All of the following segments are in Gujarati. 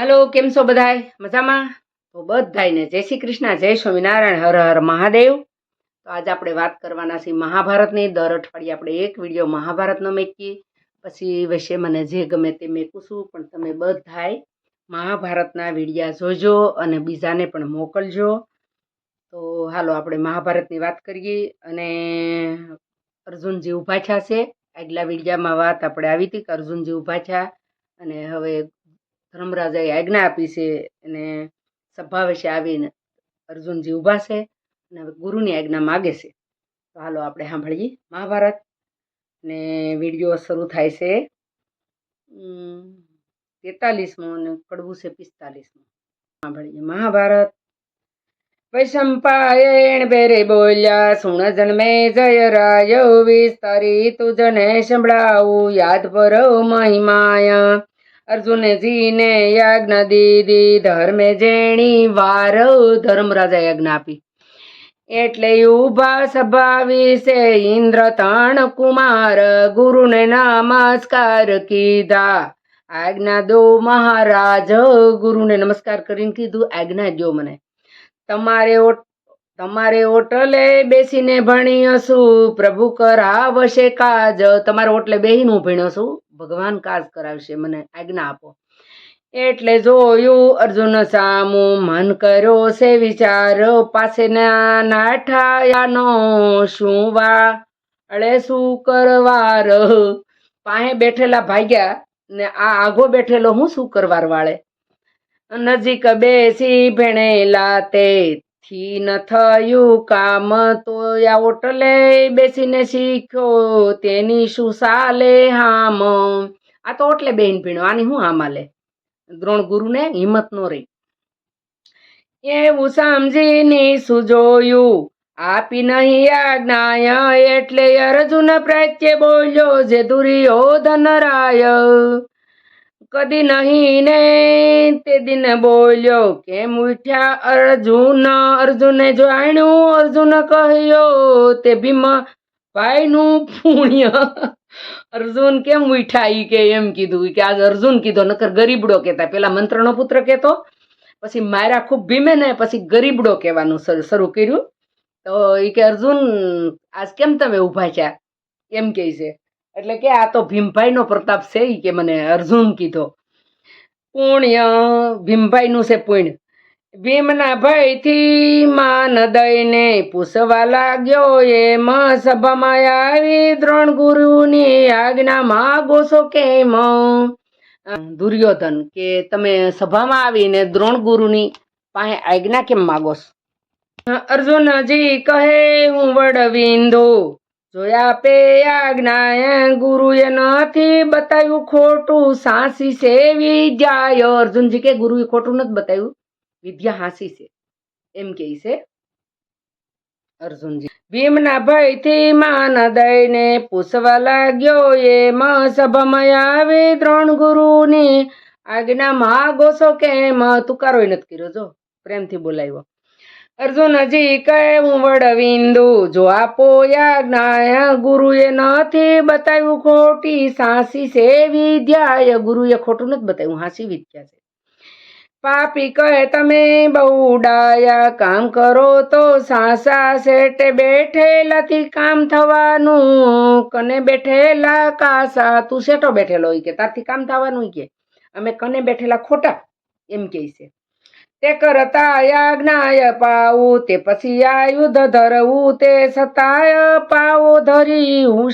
હાલો, કેમ છો બધાય? મજામાં? તો બધાયને જય શ્રી કૃષ્ણ, જય સ્વામિનારાયણ, હર હર મહાદેવ. તો આજે આપણે વાત કરવાના છીએ મહાભારતની. દર અઠવાડિયે આપણે એક વીડિયો મહાભારતનો મેકીએ. પછી વિશે મને જે ગમે તે મેકું છું, પણ તમે બધાય મહાભારતના વિડીયા જોજો અને બીજાને પણ મોકલજો. તો હાલો, આપણે મહાભારતની વાત કરીએ અને અર્જુનજી ઊભા છે. આગલા વિડીયામાં વાત આપણે આવી હતી કે અર્જુનજી ઊભા છે અને હવે ધર્મરાજાએ આજ્ઞા આપી છે અને સભા વિશે આવીને અર્જુનજી ઊભા છે અને ગુરુની આજ્ઞા માગે છે. તો હાલો આપણે સાંભળીએ મહાભારત ને વીડિયો શરૂ થાય છે. તેતાલીસમો અને કડવું છે પિસ્તાલીસમો. સાંભળીએ મહાભારત. વૈશંપાયણ બેરે બોલ્યા, સુણ જન્મે જય રાય વિસ્તારી, તુજને સંભળાવું યાદ પરો મહિમાય. અર્જુનજીને યજ્ઞ દીદી ધર્મે જેણી વાર ધર્મરાજા યજ્ઞ આપી. એટલે ઊભા સભા વિશે ઇન્દ્ર તણ કુમાર ગુરુને નમસ્કાર કીધા. આજ્ઞા દો મહારાજ, ગુરુને નમસ્કાર કરીને કીધું, આજ્ઞા જો મને. તમારે તમારે ઓટલે બેસીને ભણી હશું પ્રભુ કરાવશે કાજ. તમારે ઓટલે બેહીને હું ભણ્યો છું ભગવાન કાજ કરાવશે મને આજ્ઞા આપો. એટલે જોયું અર્જુન સામું મન કર્યો છે વિચાર. પાસે નાઠાયાનો શું વા? અળે શું કરવાર? પાસે બેઠેલા ભાગ્યા ને આ આઘો બેઠેલો હું શું કરવાર વાળે? નજીક બેસી ભેણેલા તે થી ન થયું કામ તો ઓટલે બેસીને શીખ્યો, તેની શું સાલે હામ? આ તો ઓટલે બેન ભીણો આની હું હામ લે દ્રોણ ગુરુને હિંમત નો રહી. એવું સમજીને સુજોયું આપી નહીં આજ્ઞાય, એટલે અર્જુન પ્રત્યે બોલ્યો, જે દુર્યોધન રાય. કદી નહીં ને તે દિન બોલ્યો કેમ ઉઠ્યા અર્જુન, અર્જુને જાણ્યું અર્જુન કહ્યો તે ભીમ ભાઈનું પુણ્ય. અર્જુન કેમ ઉઠ્યા ઈ કે એમ કીધું કે આજ અર્જુન કીધો, નકર ગરીબડો કહેતા, પેલા મંત્રનો પુત્ર કહેતો, પછી માર્યા ખૂબ ભીમે ને પછી ગરીબડો કહેવાનું શરૂ કર્યું. તો ઈ કે અર્જુન, આજ કેમ તમે ઊભા છે એમ કહે છે. એટલે કે આ તો ભીમભાઈનો પ્રતાપ છે એ કે મને અર્જુન કીધો. પુણ્ય, ભીમભાઈનું છે પુણ્ય. ભીમના ભયથી માન દઈને પૂછવા લાગ્યો એ સભામાં આવી દ્રોણ ગુરુની આજ્ઞા માગો છો કેમ? દુર્યોધન, કે તમે સભામાં આવીને દ્રોણ ગુરુની પાસે આજ્ઞા કેમ માગો છો? અર્જુનજી કહે, હું વડવિંદુ. જોયા પે આજ્ઞા ગુરુએ નથી બતાવ્યું ખોટું. સાસી છે વિદ્યા અર્જુનજી કે ગુરુએ ખોટું નથી બતાવ્યું. વિદ્યા હાસી છે. એમ કે છે અર્જુનજી. ભીમના ભયથી માન દઈને પૂછવા લાગ્યો, એમ સભામાં આવી દ્રોણ ગુરુની? આજ્ઞા માગો છો કેમ? તુકારો નથી કર્યો જો. પ્રેમથી બોલાવ્યો. અર્જુનજી કહે હું વડવિંદુ? જો આપો યાજ્ઞાય, ગુરુએ નથી બતાવ્યું ખોટી સાસી છે વિદ્યાય. ગુરુએ ખોટું નથી બતાવ્યું, હાસી વિદ્યા છે. પાપી કહે, તમે બહુ ડાયા કામ કરો તો સાસા શેઠે બેઠેલાથી કામ થવાનું. કને બેઠેલા કાસા, તું શેઠો બેઠેલો હોય કે, તારથી કામ થવાનું કે. અમે કને બેઠેલા ખોટા? એમ કહે છે. તે કરતા યાજ્ઞાય પાવું તે પછી આયુધ ધરવું, તે સતાય પાવો ધરી હું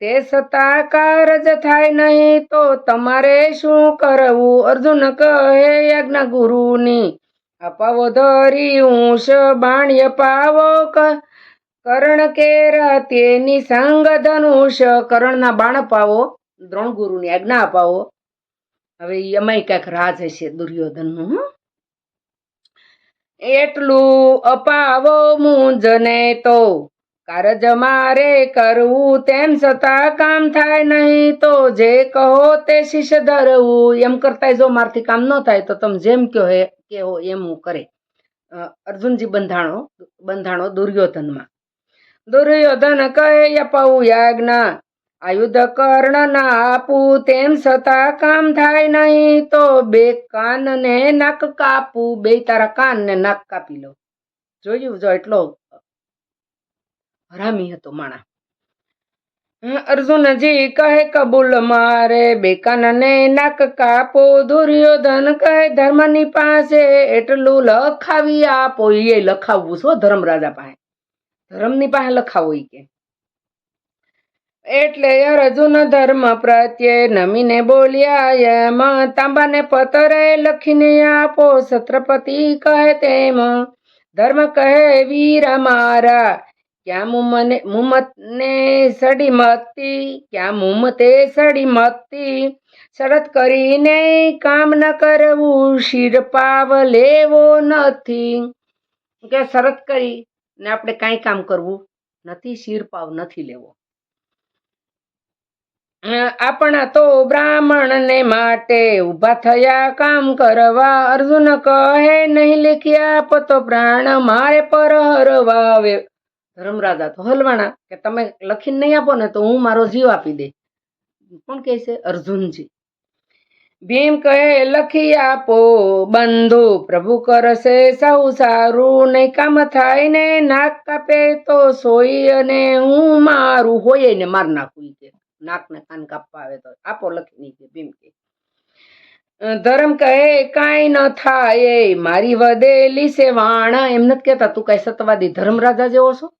તે સતા કારજ થાય નહીં તો તમારે શું કરવું? અર્જુન કહે યજ્ઞ ગુરુની અપાવો ધરી હુંશ બાણ્ય પાવો કર્ણ કેર તેની સંગ ધનુષ. કરણના બાણ પાવો દ્રોણ ગુરુની આજ્ઞા અપાવો. હવે એમાંય કાંઈક રાજ હશે દુર્યોધનનું, હં? એટલું અપાવો મુંજને તો, કારજ મારે કરવું તેમ છતાં કામ થાય નહીં તો, જે કહો તે શિષ્ય ધરવું. એમ કરતા જો મારથી કામ ન થાય તો તમે જેમ કહો હે કેવો એમ હું કરે. અર્જુનજી બંધાણો બંધાણો દુર્યોધનમાં. દુર્યોધન કહે, અપાવું યાજ્ઞા. આયુધ કર્ણ ના આપું તેમ છતાં કામ થાય નહીં તો બે કાન ને નાક કાપું, બે તારા કાન ને નાક કાપી લો. જોયું જો એટલો હરામી હતો માણા અર્જુનજી કહે કબૂલ મારે, બે કાન ને નાક કાપો, દુર્યોધન કહે ધર્મની પાસે એટલું લખાવી આપો, એ લખાવવું છો ધર્મરાજા પાસે? ધર્મની પાસે લખાવો કે. એટલે અર્જુન ધર્મ પ્રત્યે નમીને બોલ્યા એમ તાંબાને પતરે લખીને આપો, છત્રપતિ કહે તેમ. ધર્મ કહે, વીર મારા ક્યાં મુમને, મુમતને સડી મતી ક્યાં મુમતે સડી મતી શરત કરીને કામ ન કરવું શિરપાવ લેવો નથી. કે શરત કરી ને આપણે કાંઈ કામ કરવું નથી શિરપાવ નથી લેવો. આપણા તો બ્રાહ્મણને માટે ઊભા થયા કામ કરવા. અર્જુન કહે, નહીં લખ્યા પતો પ્રાણ મારે પર હરવા ધર્મરાજા, તો હલવાણા, કે તમે લખીને નહીં આપો ને તો હું મારો જીવ આપી દે. કોણ કહે છે? અર્જુનજી. ભીમ કહે, લખી આપો, બંધુ, પ્રભુ કરશે સૌ સારું, નહીં કામ થાય ને નાક કાપે તો સોઈ અને હું મારું, હોય ને માર નાખું કે. નાક ને કાન કાપવા આવે તો આપો લખી કે ભીમ કે. ધર્મ કહે, કાંઈ ન થાય, એ મારી વધેલી છે વાણ. એમ નથી કહેતા, તું કઈ સતવાદી ધર્મરાજા જેવો છો?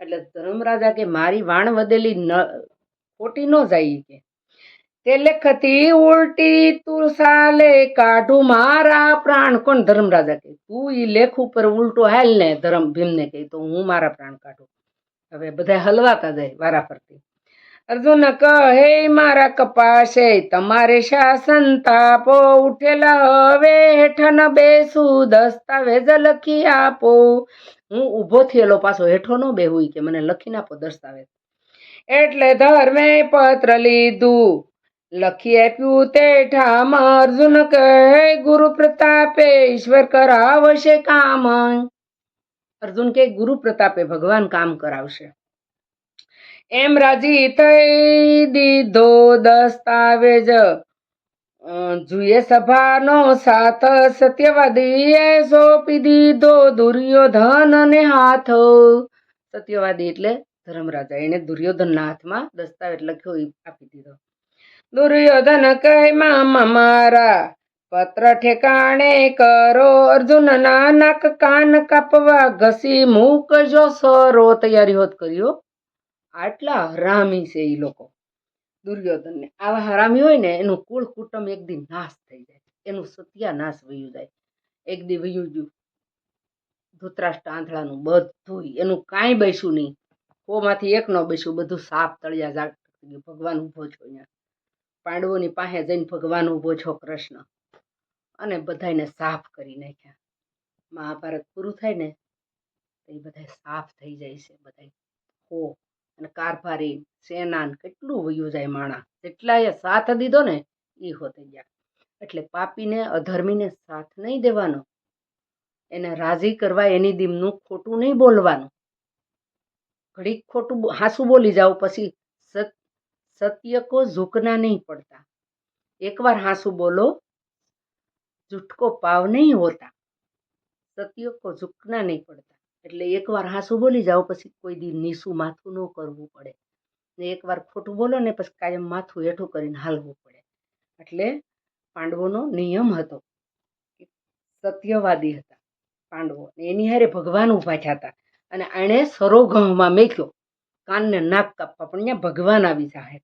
એટલે ધર્મ રાજા કે, મારી વાણ વધેલી ન, ખોટી ન જાય કે. તે લેખતી ઉલટી તું સાલે કાઢું મારા પ્રાણ. કોણ ધર્મરાજા કે, તું ઈ લેખ ઉપર ઉલટો હાલ ને ધર્મ ભીમને કહે તો હું મારા પ્રાણ કાઢું. હવે બધા હલવાતા જાય વારા ફરતી અર્જુન કહે, મારા કપાશે, તમારે શાસન તાપો, ઉઠેલા હવે હેઠન બેસું, દસ્તાવેજ લખી આપો. હું ઊભો થયેલો પાછો હેઠો ન બેહું કે, મને લખીને આપો દસ્તાવેજ. એટલે ધર્મે પત્ર લીધું. લખી આપ્યું તે ઠામ, અર્જુન કહે, ગુરુ પ્રતાપે, ઈશ્વર કરાવશે કામ. અર્જુન કે ગુરુ પ્રતાપે ભગવાન કામ કરાવશે. એમ રાજી થઈ દીધો દસ્તાવેજ. જુએ સભાનો સાથ સત્યવાદીએ સોંપી દીધો દુર્યોધન ને હાથ. સત્યવાદી એટલે ધર્મરાજા, એને દુર્યોધનના હાથમાં દસ્તાવેજ લખ્યો આપી દીધો. દુર્યોધન કહે, મામા મારા, પત્ર ઠેકાણે કરો. અર્જુન નાક કાન કાપવા ઘસી મૂકજો. સરો તૈયારી હોત કર્યો. આટલા હરામી છે એ લોકો. દુર્યોધનને. આવા હરામી હોય ને, એનું કુળ કુટુંબ એક દી નાશ થઈ જાય. એનું સત્યાનાશ વયું જાય. એક દી વયું ગયું. ધૃતરાષ્ટ્ર આંધળાનું બધું એનું કાંઈ બેસ્યું નહીં. કોમાંથી એક ન બેસ્યું બધું સાપ તળિયા જાગ ભગવાન ઊભો છો અહીંયા. પાંડવોની પાસે જઈને ભગવાન ઊભો છો કૃષ્ણ. અને બધાયને સાફ કરી નાખ્યા. મહાભારત પૂરું થાય ને એ બધા સાફ થઈ જાય છે બધા હો. કારભારી, સેનાન, કેટલું વયું જાય માણા. જેટલા એ સાથ દીધો ને એ હો થઈ ગયા. એટલે પાપીને, અધર્મીને સાથ નહીં દેવાનો. એને રાજી કરવા એની દીમનું ખોટું નહીં બોલવાનું. ઘડીક ખોટું હાસું બોલી જાવ પછી સત સત્ય કો ઝૂકના નહીં પડતા. એકવાર હાસું બોલો જુટકો પાવ નહીં હોતા. સત્ય કો ઝૂકના નહીં પડતા. એટલે એકવાર હાસું બોલી જાઓ, પછી કોઈ દી નીસું માથું ન કરવું પડે. ને એકવાર ખોટું બોલો ને પછી કાયમ માથું હેઠું કરીને હાલવું પડે. એટલે પાંડવોનો નિયમ હતો સત્યવાદી હતા પાંડવો. એની હારે ભગવાન ઊભા થયા અને એણે સરોગમાં મેક્યો. કાનને નાક કાપવા. પણ અહીંયા ભગવાન આવી જાય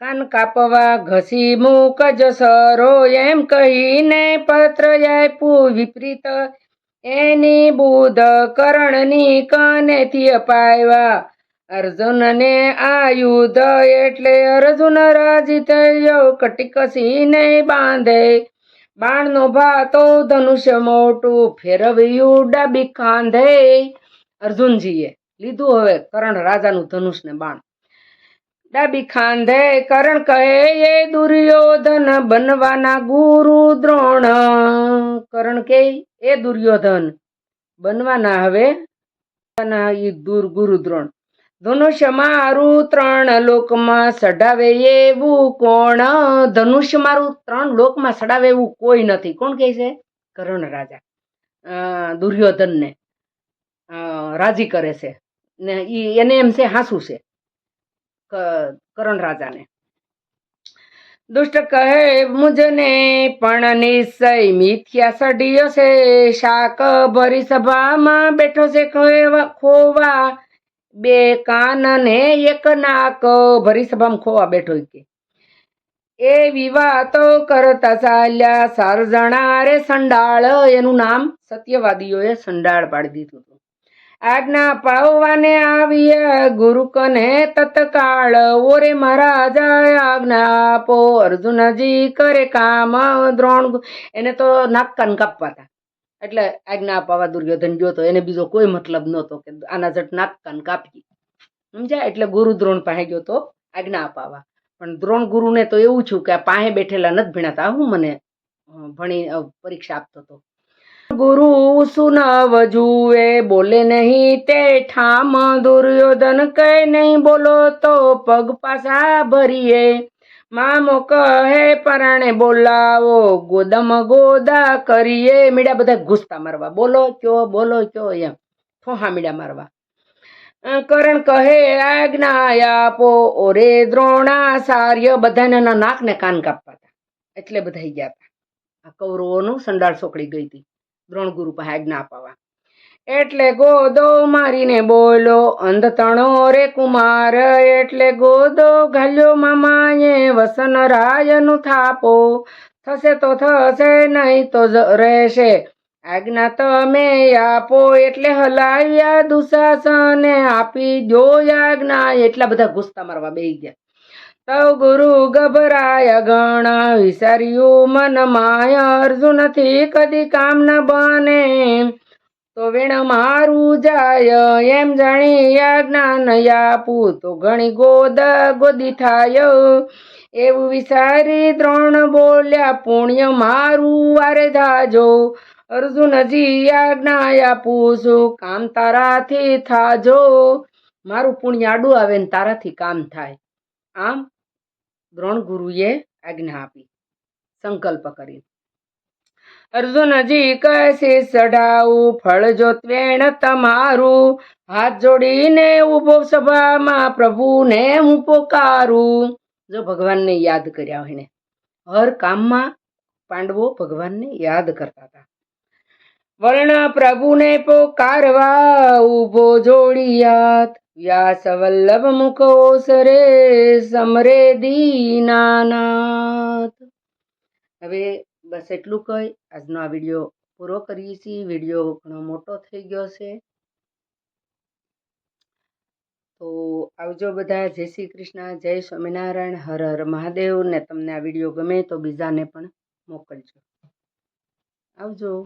કાન કાપવા ઘસી મૂકજ સરો, એમ કહીને પત્ર આપ્યું વિપરીત. એની બુધ કરણની કનેથી અપાવ્યા. અર્જુનને આ યુદ્ધ એટલે અર્જુન રાજી થયો નહીં બાંધે. બાણનો ભાતો ધનુષ્ય મોટું ફેરવ્યું, ડાબી કાંધે અર્જુનજીએ લીધું હવે કરણ રાજાનું ધનુષ ને બાણ. ડાબી ખાંધે કરણ કહે, એ દુર્યોધન બનવાના ગુરુ દ્રોણ. કરણ કે એ દુર્યોધન બનવાના હવે ઈ દૂર ગુરુ દ્રોણ. ધનુષ્ય મારું ત્રણ લોકમાં સડાવે એવું કોણ? ધનુષ્ય મારું ત્રણ લોકમાં સડાવે એવું કોઈ નથી. કોણ કહે છે? કરણ રાજા. દુર્યોધનને. રાજી કરે છે. ને એને એમ છે, હાસું છે. કરણ રાજાને. દુષ્ટ કહે, મુજને પણ નિશ્ચય મિથ્યા સડિયો છે. શાક ભરી સભામાં બેઠો છે ખોવા- બે કાન ને એક નાક ભરી સભામાં ખોવા બેઠો કે. એ વાતો કરતા ચાલ્યા સાર જણા રે સંડાળ. એનું નામ સત્યવાદીઓએ સંડાળ પાડી દીધું. આજ્ઞા પાવવાને આવ્યા ગુરુ કને તત્કાળ ઓરે મહારાજા આજ્ઞા આપો. અર્જુનજી કરે કામ દ્રોણ. એને તો નાક કાન કાપવા હતા એટલે આજ્ઞા અપાવા દુર્યોધન ગયો તો એને બીજો કોઈ મતલબ નહોતો કે આના જટ નાક કાન કાપી સમજ્યા? એટલે ગુરુ દ્રોણ પાસે ગયો તો આજ્ઞા અપાવા પણ દ્રોણ ગુરુને તો એવું છું કે પાસે બેઠેલા નથી ભીણાતા. હું મને ભણી પરીક્ષા આપતો હતો ગુરુ સુનવ જુએ બોલે નહીં તે ઠામ, દુર્યોધન કહે નહીં, બોલો તો પગ પાછા ભરીએ. મામો કહે, પરાણે બોલાવો, ગોદમ ગોદા કરીએ. મીડા બધા ગુસ્સા મારવા. બોલો ક્યો બોલો કયો એમ. ફોહા મીડા મારવા. કરણ કહે, આજ્ઞા આપો. ઓરે દ્રોણાચાર્ય બધાને એના નાક ને કાન કાપવા હતા. એટલે બધા ગયા હતા. આ કૌરવોનું સંડાળ સોકડી ગઈ હતી. દ્રોણ ગુરુ પાસે આજ્ઞા અપાવા એટલે ગોદો મારીને બોલો, અંધતણો રે કુમાર, એટલે ગોદો ઘાલ્યો મામાએ વસન રાયનું થાપો. થશે તો થશે, નહીં તો રહેશે. આજ્ઞા તમે આપો, એટલે હલાવ્યા દુશાસને આપી જો આજ્ઞા એટલા બધા ગુસ્સા મારવા બેહી ગયા. તવ ગુરુ ગભરાય ગણ, વિસર્યું મન માય અર્જુનથી કદી કામ ન બને. તો વેણ મારું જાય, એમ જાણી જ્ઞાન આપું તો ઘણી ગોદ ગોદી થાય. એવું વિચારી દ્રોણ બોલ્યા, પુણ્ય મારું વારે ધાજો અર્જુનજી આજ્ઞા આપું છું, કામ તારાથી થાજો. મારું પુણ્ય આડું આવે ને તારાથી કામ થાય. આમ દ્રોણ ગુરુએ આજ્ઞા આપી. સંકલ્પ કરી અર્જુનજી કશે ચઢાવું ફળ જો ત્વેણ તમારું, હાથ જોડીને ઊભો સભામાં પ્રભુને હું પોકારું. જો ભગવાનને યાદ કર્યા હોય ને, હર કામમાં પાંડવો ભગવાનને યાદ કરતા હતા. વર્ણ પ્રભુને પોકારવા ઊભો જોડી હાથ વ્યાસ વલ્લભ મુખ ઓસરે સમરે દીનાનાથ. હવે બસ એટલું કહી આજનો આ વીડિયો પૂરો કરીએ છીએ. વીડિયો ઘણો મોટો થઈ ગયો છે. તો આવજો બધા જય શ્રી કૃષ્ણ. જય સ્વામિનારાયણ. હર હર મહાદેવ. ને તમને આ વીડિયો ગમે તો બીજાને પણ મોકલજો. આવજો.